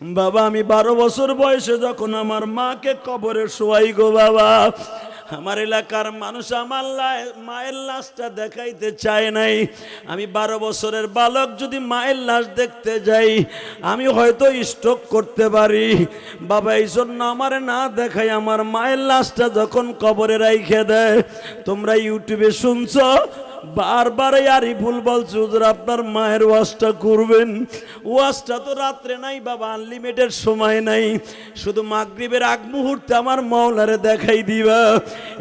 বাবা, আমি বারো বছর বয়সে যখন আমার মাকে কবরে শোয়াই গো বাবা, আমার এলাকার মানুষ আমার মায়ের লাশটা দেখাইতে চায় নাই। আমি বারো বছরের বালক, যদি মায়ের লাশ দেখতে যাই, আমি হয়তো স্ট্রোক করতে পারি। বাবা এই জন্য আমার না দেখাই আমার মায়ের লাশটা যখন কবরে রাইখে দেয়, তোমরা ইউটিউবে শুনছো বারবার আরই ভুল বলছো, হুজুর, আপনার মায়ের ওয়াজটা করবেন। ওয়াজটা তো রাত্রে নাই বাবা আনলিমিটেড সময় নাই। শুধু মাগরিবের আগ মুহূর্তে আমার মৌলারে দেখাই দিবা।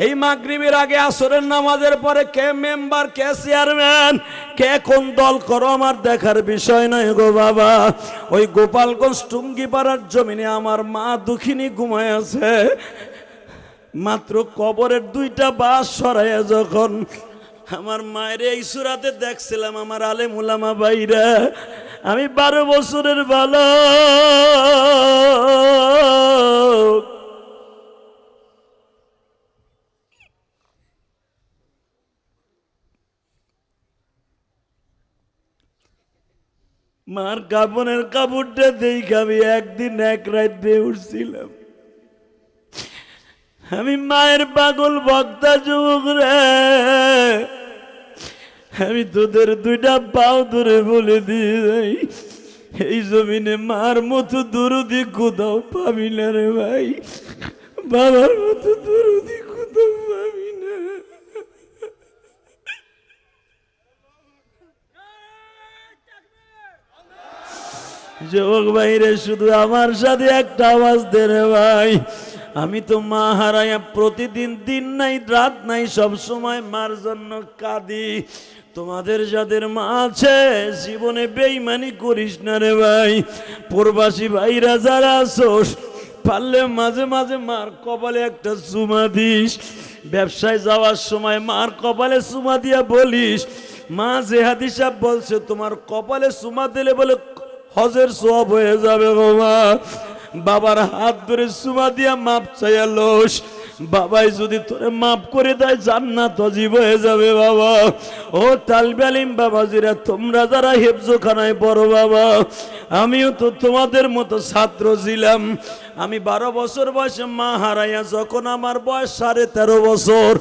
এই মাগরিবের আগে আসরের নামাজের পরে কে মেম্বার, কে চেয়ারম্যান, কে কোন দল করো আমার দেখার বিষয় নয় গো বাবা। ওই গোপালগঞ্জ টুঙ্গিপাড়ার জমিনে আমার মা দুঃখিনী ঘুমায় আছে। মাত্র কবরের দুইটা বাস সরাইয়া যখন আমার মায়ের এই সুরাতে দেখছিলাম আমার আলে মুলামা বাইরা আমি বারো বছরের ভালো মার কাপড়ের কাপড়টা দেখে আমি একদিন এক রাত দিয়ে উঠছিলাম। আমি মায়ের পাগল বক্তা যুবক রে। আমি তোদের দুইটা পাও ধরে বলে দিয়ে যাই এই জমিনে মার মতো দুরুদি কোথাও পাবি না রে ভাই। বাবার মতো দুরুদি কোথাও পাবি না। যুবক ভাইরে, শুধু আমার সাথে একটা আওয়াজ দে রে ভাই। আমি তো মা হারাইয়া প্রতিদিন, দিন নাই, রাত নাই, সব সময় মার জন্য কাঁদি। তোমাদের যাদের মা আছে, জীবনে বেইমানি করিস না রে ভাই। প্রবাসী ভাইরা যারা আছোস পারলে মাঝে মাঝে মার কপালে একটা চুমা দিস। ব্যবসায় যাওয়ার সময় মার কপালে চুমা দিয়া বলিস, মা যে হাদিসাব বলছে, তোমার কপালে চুমা দিলে বলে হজের সব হয়ে যাবে বাবা বাবার হাত ধরে সুমা দিয়া মাপ চাইয়া লোস। বাবাই যদি তোরে মাপ করে দেয়, জান্নাত অজীব হয়ে যাবে বাবা। ও তালবালিম বাবাজিরা, তোমরা যারা হেফজোখানায় বড় বাবা, আমিও তো তোমাদের মতো ছাত্র ছিলাম। আমি বারো বছর বয়সে মা হারাইয়া, যখন আমার বয়স সাড়ে তেরো বছর,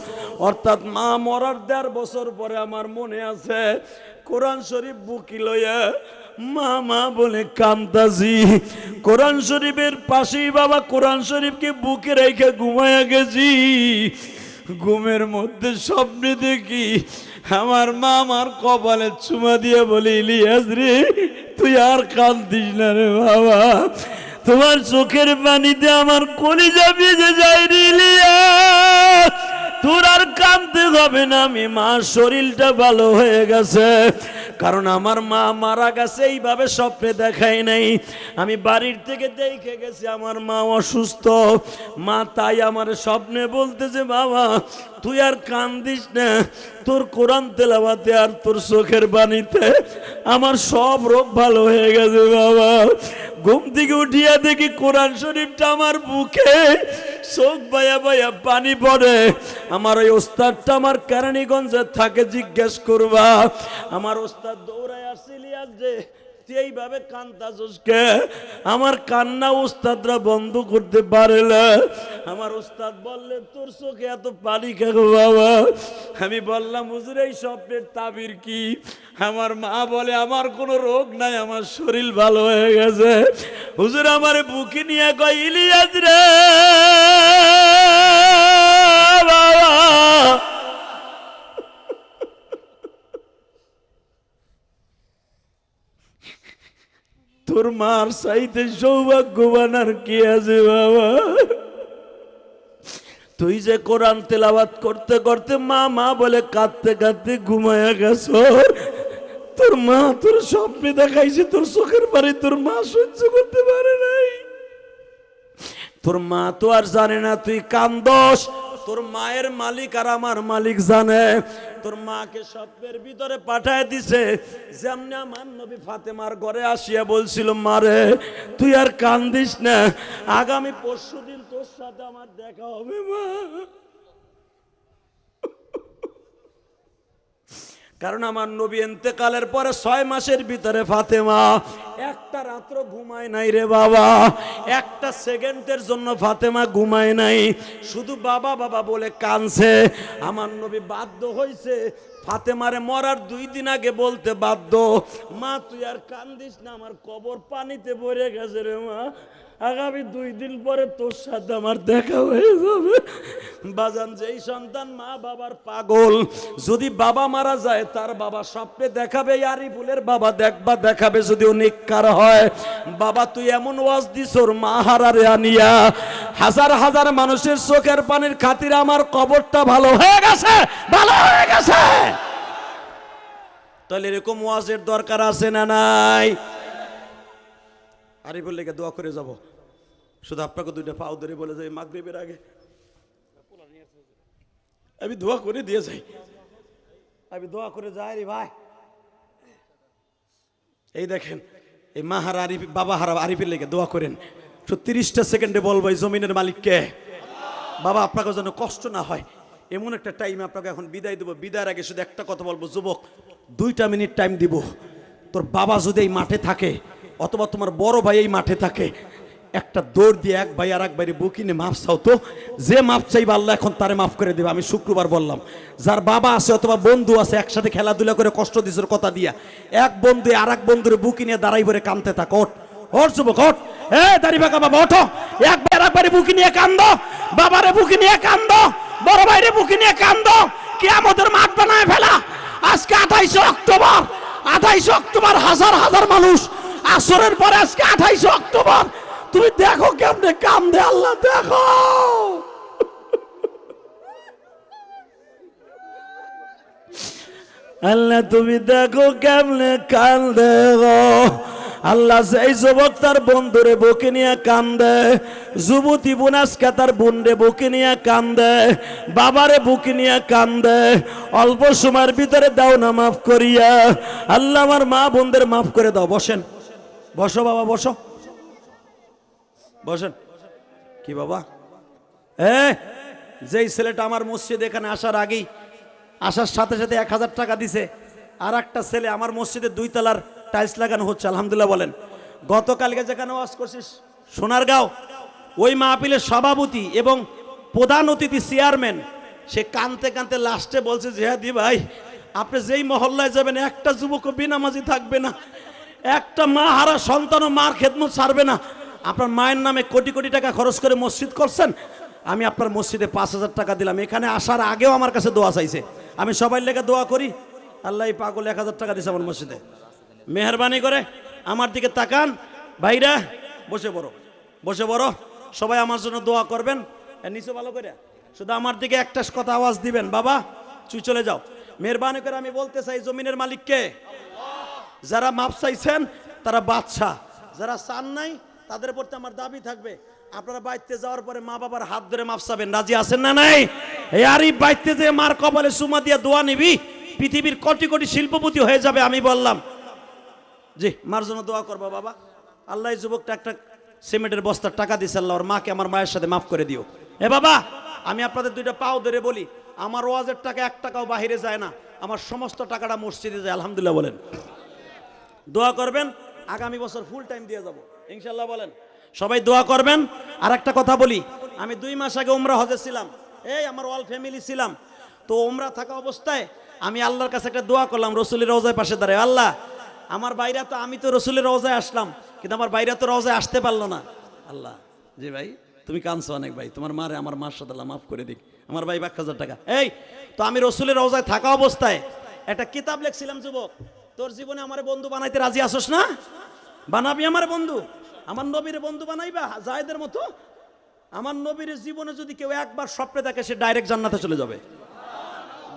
অর্থাৎ মা মরার দেড় বছর পরে আমার মনে আছে, কোরআন শরীফ বুকি লইয়া মা মা বলে কান্দাজি কোরআন শরীফের পাশেই বাবা, কোরআন শরীফকে বুকে রেখে ঘুমায়া গেছি। ঘুমের মধ্যে স্বপ্নে দেখি আমার মা আমার কপালে চুমা দিয়ে বলে, ইলিয়াস রে, তুই আর কান্দিস না রে বাবা। তোমার চোখের পানিতে আমার কলিজা ভিজে যায় রে ইলিয়াস। তোর আর কাঁদতে হবে না। আমি মার শরীরটা ভালো হয়ে গেছে। কারণ আমার মা মারা গেছে, এইভাবে স্বপ্নে দেখাই নাই। আমি বাড়ির থেকে দেখে গেছি, আমার মা অসুস্থ। মা তাই আমার স্বপ্নে বলতেছে, বাবা, তুই আর কান্দিস না। তোর কোরআন তেলাবাতে আর তোর চোখের বাণীতে আমার সব রোগ ভালো হয়ে গেছে, বাবা। ঘুম থেকে উঠিয়া দেখি কোরআন শরীফটা আমার বুকে চোখ বায়া বায়া পানি পড়ে। আমার ওই ওস্তাদটা আমার কেরানীগঞ্জে থাকে, জিজ্ঞেস করবা। আমার ওস্তাদ দৌড়ায় আসছিলি আজ যে এইভাবে আমার কান্না উস্তাদরা বন্ধ করতে পারে না আমার উস্তাদ বললে, তোর চোখে এত পানি কেন বাবা? আমি বললাম, হুজুর, এই স্বপ্নের তাবির কি? আমার মা বলে, আমার কোনো রোগ নাই, আমার শরীর ভালো হয়ে গেছে। হুজুর, আমার বুকে নিয়ে কয়, ইলিয়াস রে! তোর মার চাইতে সৌভাগ্যবান আর কি আছে বাবা? তুই যে কোরআন তেলাবাত করতে করতে মা মা বলে কাঁদতে কাঁদতে ঘুমায়া গেছ। তোর মা তোর স্বপ্নে দেখাইছে, তোর চোখের বাড়ি তোর মা সহ্য করতে পারে নাই। তোর মা তো আর জানে না তুই কান্দস। তোর মায়ের মালিক আর আমার মালিক জানে। তোর মাকে স্বপ্নের ভিতরে পাঠায় দিছে। যেমনি আমার নবী ফাতেমার ঘরে আসিয়া বলছিল মারে তুই আর কান্দিস না। আগামী পরশু দিন তোর সাথে আমার দেখা হবে, মা। কারণ আমার নবী এতেকালের পরে ছয় মাসের ভিতরে ফাতেমা একটা রাত্র ঘুমায় নাই রে বাবা। একটা সেকেন্ডের জন্য ফাতেমা ঘুমায় নাই। শুধু বাবা বাবা বলে কানছে আমার নবী বাধ্য হয়েছে ফাতেমারে মরার দুই দিন আগে বলতে বাধ্য। মা, তুই আর কান্দিস না, আমার কবর পানিতে ভরে গেছে রে মা। আগামী দুই দিন পরে তোর সাথে আমার দেখা হয়ে যাবে। বাজান, যেই সন্তান মা বাবার পাগল, যদি বাবা মারা যায়, তার বাবা স্বপ্নে দেখাবে আরিফুলের বাবা দেখবা, দেখাবে যদি অনেককার হয়, বাবা, তুই এমন ওয়াজ দিস, ওর মা হারারে আনিয়া। হাজার হাজার মানুষের চোখের পানির খাতিরে আমার কবরটা ভালো হয়ে গেছে, ভালো হয়ে গেছে। তাহলে এরকম ওয়াজের দরকার আছে না নাই? আরিফুল লেগে দোয়া করে যাব। শুধু আপনাকে দুইটা পাও ধরে বলে যাই, মাগরিবের আগে। আমি দোয়া করে দিয়ে যাই। আমি দোয়া করে যাই রে ভাই। এই দেখেন এই মা হারা আরিফ, বাবা হারা আরিফের লেগে দোয়া করেন। তো তিরিশটা সেকেন্ডে বলব এই জমিনের মালিককে, বাবা আপনাকে যেন কষ্ট না হয়। এমন একটা টাইম আপনাকে এখন বিদায় দেবো। বিদায়ের আগে শুধু একটা কথা বলব, যুবক, দুইটা মিনিট টাইম দিব। তোর বাবা যদি এই মাঠে থাকে, অথবা তোমার বড় ভাই এই মাঠে থাকে একটা দৌড় দিয়ে এক ভাই আর এক ভাইয়ের বুকিনে মাফ চাও তো? যে মাফ চাইবা আল্লাহ এখন তারে মাফ করে দেবে, আমি শুক্রবার বললাম। যার বাবা আছে অথবা বন্ধু আছে, একসাথে খেলাধুলা করে কষ্ট দিছোর কথা দিয়া, এক বন্ধু আর এক বন্ধুর বুকি নিয়ে দাঁড়াই ভরে কানতে থাক, ওঠ ওঠ যুবক, ওঠ। এ দাড়ি বাঁকা বাবা, ওঠো। একবার একবারে বুকি নিয়ে কান্দ, বাবারে বুকি নিয়ে কান্দ, বড় ভাইরে বুকি নিয়ে কান্দ কে আমাদের মাঠ বানায় ফেলা। আজকে আঠাইশে অক্টোবর আঠাইশে অক্টোবর হাজার হাজার মানুষ আসরের পরে আজকে আঠাইশে অক্টোবর তুমি দেখো কেমনে কান্দে আল্লাহ, দেখো। আল্লাহ, তুমি দেখো কেমনে কান্দে গো আল্লাহ সেই যুবক তার বন্ধুরে বকে নিয়ে কান্দে যুবতী বোনাসকে তার বোনরে বকে নিয়ে কান্দে বাবারে বুকে নিয়ে কান্দে অল্প সময়ের ভিতরে দাও না, মাফ করিয়া। আল্লাহ আমার মা বোনদের মাফ করে দাও, বসেন। বসো বাবা, বসো। বসেন। কি বাবা? এ, যেই ছেলেটা আমার মসজিদ এখানে আসার আগেই, আসার সাথে সাথে এক হাজার টাকা দিছে, আর একটা ছেলে আমার মসজিদে দুই তলার টাইলস লাগানো হচ্ছে, আলহামদুলিল্লাহ বলেন। গতকালকে যেখানে ওয়াজ করছিস, সোনারগাঁও, ওই মাহপিলের সভাপতি এবং প্রধান অতিথি চেয়ারম্যান, সে কানতে কানতে লাস্টে বলছে, জেহাদি ভাই, আপনি যেই মহল্লায় যাবেন, একটা যুবক বিনামাজি থাকবে না। একটা মা হারা সন্তানও মার খেদমত ছাড়বে না। আপনার মায়ের নামে কোটি কোটি টাকা খরচ করে মসজিদ করছেন, আমি আপনার মসজিদে পাঁচ হাজার টাকা দিলাম। এখানে আসার আগেও আমার কাছে দোয়া চাইছে। আমি সবাই লেগে দোয়া করি, আল্লাহ পাগল এক হাজার টাকা দিছে আমার মসজিদে। মেহরবানি করে আমার দিকে তাকান। ভাইরা, বসে বড় বসে বড় সবাই আমার জন্য দোয়া করবেন। নিচে ভালো করে। শুধু আমার দিকে একটা কথা আওয়াজ দিবেন। বাবা, চুই চলে যাও। মেহরবানি করে আমি বলতে চাই, জমিনের মালিককে যারা মাপ চাইছেন, তারা বাদশাহ। যারা চান নাই তাদের প্রতি আমার দাবি থাকবে। আপনারা বাইতে যাওয়ার পরে মা বাবার হাত ধরে মাপ চাবেন। রাজি আছেন না নাই? এই বাইতে যে মার কপালে সুমা দিয়ে দোয়া নিবি, পৃথিবীর কোটি কোটি শিল্পপতি হয়ে যাবে আমি বললাম। জি, মার জন্য দোয়া করব বাবা। আল্লাহ যুবকটা একটা সিমেন্টের বস্তার টাকা দিছে, আল্লাহ ওর মাকে আমার মায়ের সাথে মাফ করে দিও। এ বাবা, আমি আপনাদের দুইটা পাও ধরে বলি, আমার ওয়াজের টাকা এক টাকাও বাহিরে যায় না, আমার সমস্ত টাকাটা মসজিদে যায়, আলহামদুলিল্লাহ বলেন। দোয়া করবেন, আগামী বছর ফুল টাইম দিয়ে যাব। ইনশাল্লাহ বলেন। সবাই দোয়া করবেন। আর একটা কথা বলি, আমি দুই মাস আগে ওমরা হজে ছিলাম। এই আমার অল ফ্যামিলি ছিলাম। তো ওমরা থাকা অবস্থায় আমি আল্লাহর কাছে একটা দোয়া করলাম, রসুলের রোজায় পাশে দাঁড়ায়। আল্লাহ, আমার বাইরা তো, আমি তো রসুলের রোজায় আসলাম, কিন্তু আমার বাইরা তো রোজায় আসতে পারল না। আল্লাহ, জি ভাই, তুমি কানছো অনেক ভাই। তোমার মারে, আমার মার সাথে মাফ করে দিক। আমার ভাই এক হাজার টাকা। এই, তো আমি রসুলের রোজায় থাকা অবস্থায় একটা কিতাব লিখছিলাম, যুবক। তোর জীবনে আমার বন্ধু বানাইতে রাজি আসোস না? বানাবি আমার বন্ধু। আমার নবীর বন্ধু বানাইবা, জায়দের মতো। আমার নবীর জীবনে যদি কেউ একবার স্বপ্নে দেখে, সে ডাইরেক্ট জান্নাতে চলে যাবে।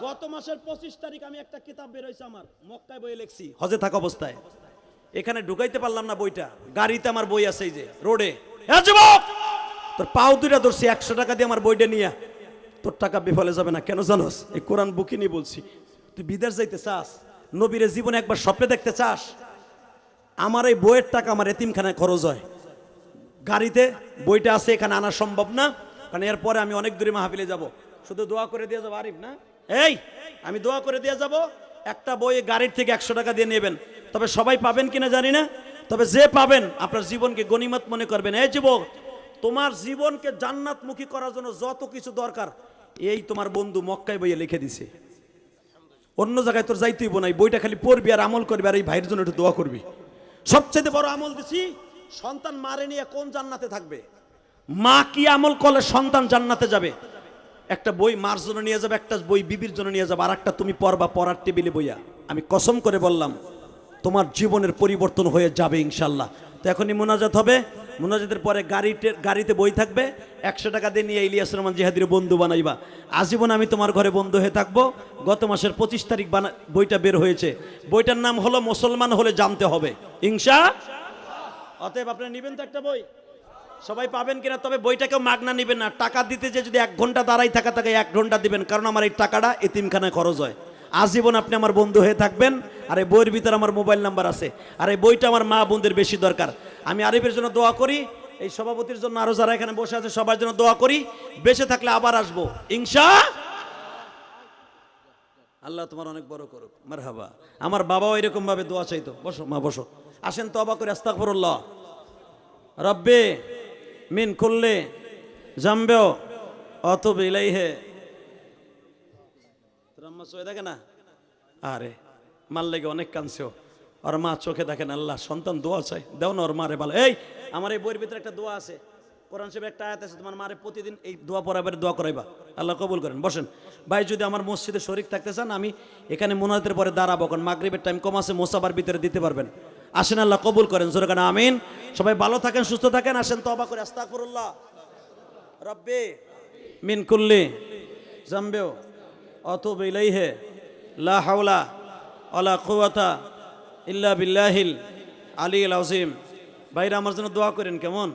গত মাসের পঁচিশ তারিখ আমি একটা কিতাব বের আমার, মক্কায় বই লেখছি, হজে থাকা অবস্থায়। এখানে ঢুকাইতে পারলাম না বইটা। গাড়িতে আমার বই আছে এই যে, রোডে। তোর পাও দুইটা ধরছি, একশো টাকা দিয়ে আমার বইটা নিয়ে। তোর টাকা বিফলে যাবে না, কেন জানোস? এই কোরআন বুকিনি বলছি। তুই বিদেশ যাইতে চাস, নবীর জীবনে একবার স্বপ্নে দেখতে চাস? আমার এই বইয়ের টাকা আমার এতিমখানায় খরচ হয়। গাড়িতে বইটা আছে, এখানে আনা সম্ভব না, কারণ এরপরে আমি অনেক দূরে মাহফিলে যাব। শুধু দোয়া করে দিয়ে যাব, আরিফ না? এই, আমি দোয়া করে দিয়ে যাব, একটা বই গাড়ির থেকে একশো টাকা দিয়ে নেবেন। তবে সবাই পাবেন কিনা জানি না, তবে যে পাবেন, আপনার জীবনকে গণিমত মনে করবেন। এই যুবক, তোমার জীবনকে জান্নাতমুখী করার জন্য যত কিছু দরকার, এই তোমার বন্ধু মক্কায় বইয়ে লিখে দিছে। অন্য জায়গায় তোর যাইতেই বোনাই বইটা খালি পড়বি আর আমল করবি আর এই ভাইয়ের জন্য একটু দোয়া করবি। সবচেয়ে বড় আমল দিছি, সন্তান মারে নিয়ে কোন জান্নাতে থাকবে? মা কি আমল করলে সন্তান জান্নাতে যাবে? একটা বই মার জন্য নিয়ে যাবে, একটা বই বিবির জন্য নিয়ে যাবে আর একটা তুমি পড়বা পড়ার টেবিলে বইয়া। আমি কসম করে বললাম, তোমার জীবনের পরিবর্তন হয়ে যাবে ইনশাল্লাহ। তো এখনই মোনাজাত হবে। মোনাজাতের পরে গাড়িতে গাড়িতে বই থাকবে, একশো টাকা দিয়ে নিয়ে ইলিয়াস রহমান জিহাদির বন্ধু বানাইবা। আজীবন আমি তোমার ঘরে বন্ধু হয়ে থাকব। গত মাসের পঁচিশ তারিখ বইটা বের হয়েছে। বইটার নাম হলো মুসলমান হলে জানতে হবে। ইনশা অতএব আপনারা নেবেন তো একটা বই? সবাই পাবেন কিনা? তবে বইটা কেউ মাগনা নেবেন না। টাকা দিতে যে যদি এক ঘণ্টা দাঁড়াই থাকা থাকে, এক ঘণ্টা দিবেন। কারণ আমার এই টাকাটা এতিমখানায় খরচ হয়। আজীবন আপনি আমার বন্ধু হয়ে থাকবেন। আর এই বইয়ের ভিতরে আমার মোবাইল নাম্বার আছে। আর এই বইটা আমার মা বোনদের বেশি দরকার। আমি আরিফের জন্য দোয়া করি। এই সভাপতির জন্য আরও যারা এখানে বসে আছে, সবার জন্য দোয়া করি। বেঁচে থাকলে আবার আসব। ইনশা আল্লাহ তোমার অনেক বড় করুক। মারহাবা। আমার বাবাও এরকম ভাবে দোয়া চাইতো। বসো, মা, বসো। আসেন তো অবা করে। আস্তাগফিরুল্লাহ। রব্বে, মিন খুললে জামবেও অতব ইলাইহে। তোর আম্মা চোখে দেখে না? আরে, মার লেগে অনেক কাঁদছেও আর মা চোখে দেখেন আল্লাহ, সন্তান দোয়া চাই। দেও না ওর মারে ভালো এই, আমার এই বইয়ের ভিতরে একটা দোয়া আছে। কোরআন শরীফে একটা আয়াত আছে, তোমার মারে প্রতিদিন এই দোয়া পড়াবার দোয়া করাইবা। আল্লাহ কবুল করেন। বসেন। ভাই, যদি আমার মসজিদে শরিক থাকতে চান, আমি এখানে মোনাতের পরে দাঁড়াবো। কারণ মাগরিবের টাইম কম আছে মোসাবার ভিতরে দিতে পারবেন। আসেন, আল্লাহ কবুল করেন। জোরে কারণ আমিন। সবাই ভালো থাকেন, সুস্থ থাকেন, আসেন তো অবাক করে। আস্তাগফিরুল্লাহ। রব্বে, মিন কুল্লি জাম্বেও অতুব ইলাইহে লা হাওলা ওয়ালা কুওয়াতা ইল্লা বিল্লাহিল আলিল আযীম ভাইরা, আমার জন্য দোয়া করেন, কেমন?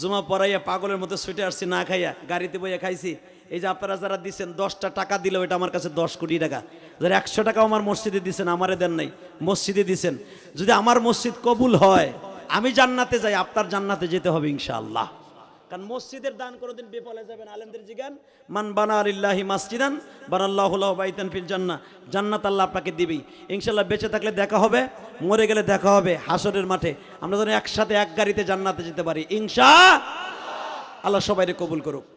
জুমা পড়াইয়া পাগলের মতো ছুটে আসছি, না খাইয়া, গাড়িতে বইয়া খাইছি। এই যে আপনারা যারা দিচ্ছেন দশটা টাকা দিলে ওইটা আমার কাছে দশ কোটি টাকা। যারা একশো টাকাও আমার মসজিদে দিচ্ছেন আমারে দেন নাই, মসজিদে দিচ্ছেন যদি আমার মসজিদ কবুল হয়, আমি জান্নাতে যাই, আপনার জান্নাতে যেতে হবে ইনশাআল্লাহ। কারণ মসজিদের দান কোনোদিন বিফলে যাবেন আলেমদের জিগান মান বানা আলিল্লাহি মাসজিদান বানাল্লাহুল্লাহ বাইতান ফিল জান্না। জান্নাত আল্লাহ আপনাকে দিবেই। ইনশাল্লাহ বেঁচে থাকলে দেখা হবে, মরে গেলে দেখা হবে হাসরের মাঠে। আমরা যেন একসাথে এক গাড়িতে জান্নাতে যেতে পারি। ইনশা আল্লাহ সবাইরে কবুল করুক।